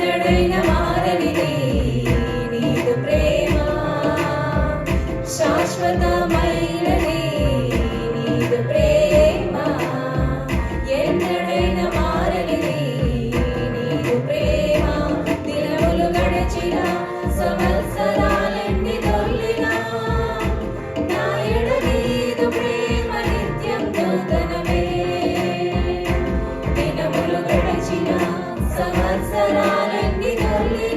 ശരണമാരവിനേ Hallelujah.